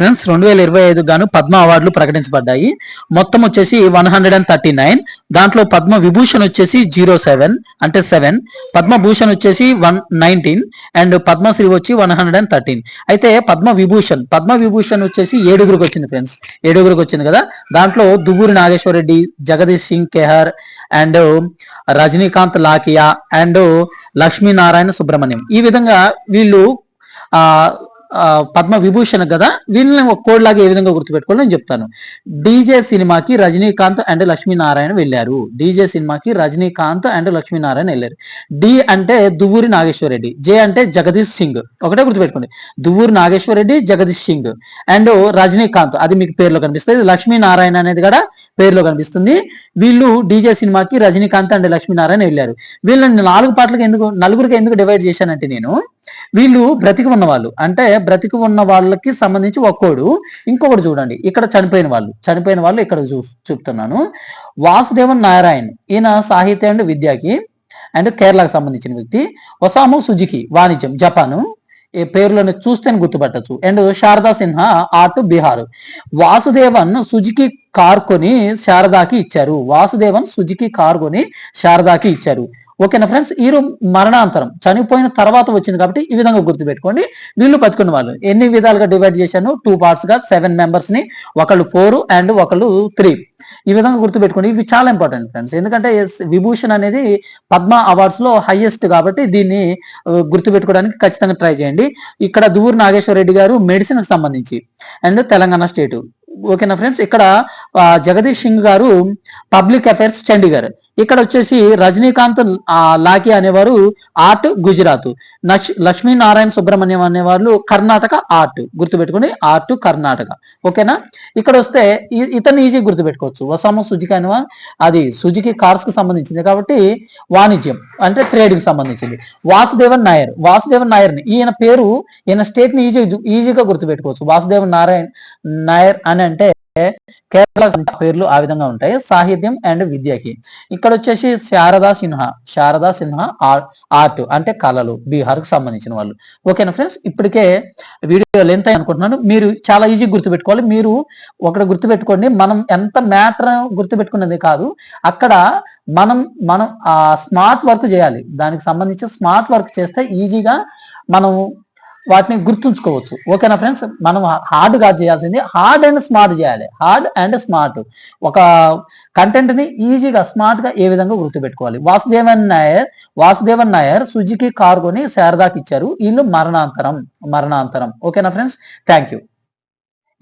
Friends రెండు వేల ఇరవై ఐదు గాను పద్మ అవార్డులు ప్రకటించబడ్డాయి. మొత్తం వచ్చేసి one hundred and thirty nine. దాంట్లో పద్మ విభూషణ్ వచ్చేసి జీరో సెవెన్ అంటే సెవెన్. పద్మభూషణ్ వచ్చేసి వన్ నైన్టీన్ అండ్ పద్మశ్రీ వచ్చి వన్ హండ్రెడ్ అండ్ థర్టీన్. అయితే పద్మ విభూషణ్ పద్మ విభూషణ్ వచ్చేసి ఏడుగురికి వచ్చింది ఫ్రెండ్స్ ఏడుగురికి వచ్చింది కదా? దాంట్లో దువ్వూరి నాగేశ్వర రెడ్డి జగదీష్ సింగ్ కెహర్ అండ్ రజనీకాంత్ లాకియా అండ్ లక్ష్మీనారాయణ సుబ్రహ్మణ్యం. ఈ విధంగా వీళ్ళు ఆ, పద్మ విభూషణ్ కదా? వీళ్ళని ఒక కోడ్ లాగా ఏ విధంగా గుర్తుపెట్టుకోవాలి నేను చెప్తాను. డీజే సినిమాకి రజనీకాంత్ అండ్ లక్ష్మీనారాయణ వెళ్ళారు. డీజే సినిమాకి రజనీకాంత్ అండ్ లక్ష్మీనారాయణ వెళ్ళారు. డి అంటే దువ్వూరి నాగేశ్వరరెడ్డి జే అంటే జగదీష్ సింగ్. ఒకటే గుర్తుపెట్టుకోండి. దువ్వూరి నాగేశ్వర రెడ్డి జగదీష్ సింగ్. అండ్ రజనీకాంత్ అది మీకు పేర్లో కనిపిస్తుంది. లక్ష్మీనారాయణ అనేది కూడా పేరులో కనిపిస్తుంది. వీళ్ళు డీజే సినిమాకి రజనీకాంత్ అండ్ లక్ష్మీనారాయణ వెళ్ళారు. వీళ్ళని నాలుగు పాటలకు ఎందుకు నలుగురికి ఎందుకు డివైడ్ చేశానంటే నేను వీళ్ళు బ్రతికి ఉన్న వాళ్ళు. అంటే బ్రతికి ఉన్న వాళ్ళకి సంబంధించి ఒక్కోడు ఇంకొకటి చూడండి. ఇక్కడ చనిపోయిన వాళ్ళు చనిపోయిన వాళ్ళు ఇక్కడ చూ చూపుతున్నాను. వాసుదేవన్ నారాయణ్ ఈయన సాహిత్య అండ్ విద్యకి అండ్ కేరళకు సంబంధించిన వ్యక్తి. ఒసాము సుజుకి వాణిజ్యం జపాను. ఈ పేర్లను చూస్తే గుర్తుపట్టచ్చు. And Sharada Sinha art Bihar. Vasudevan Suzuki car కొని శారదాకి ఇచ్చారు. వాసుదేవన్ సుజుకి కార్ కొని శారదాకి ఇచ్చారు. ఓకేనా ఫ్రెండ్స్? ఈ మరణాంతరం. చనిపోయిన తర్వాత వచ్చింది కాబట్టి ఈ విధంగా గుర్తుపెట్టుకోండి. వీళ్ళు బతుకున్న వాళ్ళు. ఎన్ని విధాలుగా డివైడ్ చేశాను? టూ పార్ట్స్గా సెవెన్ మెంబర్స్ని. ఒకళ్ళు ఫోర్ అండ్ ఒకళ్ళు త్రీ ఈ విధంగా గుర్తుపెట్టుకోండి. ఇవి చాలా ఇంపార్టెంట్ ఫ్రెండ్స్ ఎందుకంటే విభూషణ్ అనేది పద్మ అవార్డ్స్లో హైయెస్ట్ కాబట్టి దీన్ని గుర్తుపెట్టుకోవడానికి ఖచ్చితంగా ట్రై చేయండి. ఇక్కడ దూర్ నాగేశ్వర రెడ్డి గారు మెడిసిన్కి సంబంధించి. అండ్ తెలంగాణ స్టేట్ ఓకేనా ఫ్రెండ్స్? ఇక్కడ జగదీష్ సింగ్ గారు పబ్లిక్ అఫైర్స్ చండీగఢ్ ఇక్కడ వచ్చేసి రజనీకాంత్ లాకి అనేవారు ఆర్ట్ గుజరాత్. లక్ష్మీ నారాయణ సుబ్రహ్మణ్యం అనేవాళ్ళు కర్ణాటక ఆర్ట్ గుర్తుపెట్టుకుని ఆర్ట్ కర్ణాటక. ఓకేనా? ఇక్కడ వస్తే ఇతను ఈజీ గుర్తుపెట్టుకోవచ్చు. వసామ సుజుకి అనే అది సుజుకి కార్స్కి సంబంధించింది కాబట్టి వాణిజ్యం అంటే ట్రేడ్కి సంబంధించింది. వాసుదేవన్ నాయర్ వాసుదేవన్ నాయర్ని ఈయన పేరు ఈయన స్టేట్ని ఈజీ ఈజీగా గుర్తుపెట్టుకోవచ్చు. వాసుదేవన్ నారాయణ్ నాయర్ అని అంటే కేరళ పేర్లు ఆ విధంగా ఉంటాయి. సాహిత్యం అండ్ విద్యకి. ఇక్కడ వచ్చేసి శారదా సిన్హా. శారదా సిన్హా ఆర్ట్ అంటే కళలు బీహార్కు సంబంధించిన వాళ్ళు. ఓకేనా ఫ్రెండ్స్? ఇప్పటికే వీడియో లెంత్ అనుకుంటున్నాను. మీరు చాలా ఈజీ గుర్తుపెట్టుకోవాలి. మీరు ఒకటి గుర్తుపెట్టుకోండి. మనం ఎంత మ్యాటర్ గుర్తుపెట్టుకున్నది కాదు. అక్కడ మనం మనం ఆ స్మార్ట్ వర్క్ చేయాలి. దానికి సంబంధించి స్మార్ట్ వర్క్ చేస్తే ఈజీగా మనం వాటిని గుర్తుంచుకోవచ్చు. ఓకేనా ఫ్రెండ్స్ మనం హార్డ్గా చేయాల్సింది హార్డ్ అండ్ స్మార్ట్ చేయాలి. హార్డ్ అండ్ స్మార్ట్ ఒక కంటెంట్ని ఈజీగా స్మార్ట్గా ఏ విధంగా గుర్తుపెట్టుకోవాలి? వాసుదేవన్ నాయర్ వాసుదేవన్ నాయర్ సుజుకి కార్ కొని శారదాకి ఇచ్చారు. వీళ్ళు మరణాంతరం మరణాంతరం. ఓకేనా ఫ్రెండ్స్ థ్యాంక్ యూ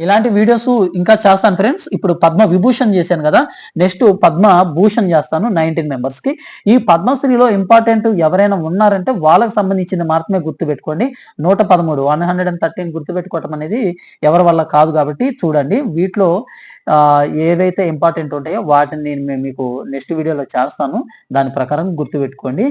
ఇలాంటి వీడియోస్ ఇంకా చేస్తాను ఫ్రెండ్స్ ఇప్పుడు పద్మ విభూషణ్ చేశాను కదా. నెక్స్ట్ పద్మ భూషణ్ చేస్తాను నైన్టీన్ మెంబర్స్కి. ఈ పద్మశ్రీలో ఇంపార్టెంట్ ఎవరైనా ఉన్నారంటే వాళ్ళకి సంబంధించిన మాత్రమే గుర్తుపెట్టుకోండి. నూట పదమూడు వన్ హండ్రెడ్ అండ్ థర్టీన్ గుర్తుపెట్టుకోవటం అనేది ఎవరి వల్ల కాదు కాబట్టి చూడండి. వీటిలో ఏవైతే ఇంపార్టెంట్ ఉంటాయో వాటిని నేను మీకు నెక్స్ట్ వీడియోలో చేస్తాను. దాని ప్రకారం గుర్తుపెట్టుకోండి.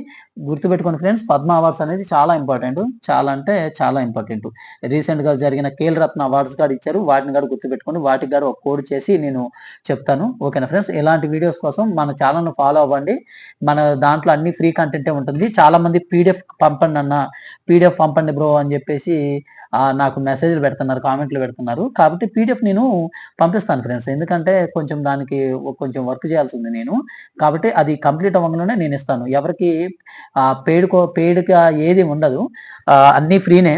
గుర్తుపెట్టుకోండి ఫ్రెండ్స్ పద్మ అవార్డ్స్ అనేది చాలా ఇంపార్టెంట్ చాలా అంటే చాలా ఇంపార్టెంట్ రీసెంట్గా జరిగిన కేల్ రత్న అవార్డ్స్ కూడా ఇచ్చారు. వాటిని కూడా గుర్తుపెట్టుకోండి. వాటికి కూడా ఒక కోడ్ చేసి నేను చెప్తాను. ఓకేనా ఫ్రెండ్స్ ఇలాంటి వీడియోస్ కోసం మన ఛానల్ను ఫాలో అవ్వండి. మన దాంట్లో అన్ని ఫ్రీ కంటెంటే ఉంటుంది. చాలా మంది పీడిఎఫ్ పంపండి అన్న పీడిఎఫ్ పంపండి బ్రో అని చెప్పేసి నాకు మెసేజ్లు పెడుతున్నారు కామెంట్లు పెడుతున్నారు. కాబట్టి పీడిఎఫ్ నేను పంపిస్తాను ఫ్రెండ్స్ ఎందుకంటే కొంచెం దానికి కొంచెం వర్క్ చేయాల్సి ఉంది నేను. కాబట్టి అది కంప్లీట్ అవ్వగానే నేను ఇస్తాను. ఎవరికి పెయిడ్ పెయిడ్గా ఏది ఉండదు. అన్నీ ఫ్రీనే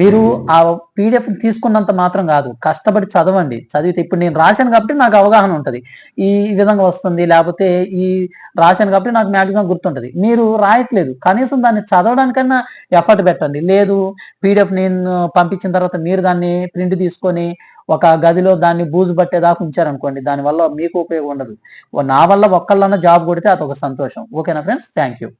మీరు ఆ పీడిఎఫ్ తీసుకున్నంత మాత్రం కాదు. కష్టపడి చదవండి. చదివితే ఇప్పుడు నేను రాశాను కాబట్టి నాకు అవగాహన ఉంటుంది. ఈ విధంగా వస్తుంది లేకపోతే ఈ రాశాను కాబట్టి నాకు మ్యాక్సిమం గుర్తుంటది. మీరు రాయట్లేదు. కనీసం దాన్ని చదవడానికన్నా ఎఫర్ట్ పెట్టండి. లేదు పీడిఎఫ్ నేను పంపించిన తర్వాత మీరు దాన్ని ప్రింట్ తీసుకొని ఒక గదిలో దాన్ని బూజు పట్టేదాకా ఉంచారనుకోండి దానివల్ల మీకు ఉపయోగం ఉండదు. నా వల్ల ఒక్కళ్ళన్నా జాబ్ కొడితే అదొక సంతోషం. ఓకేనా ఫ్రెండ్స్? Thank you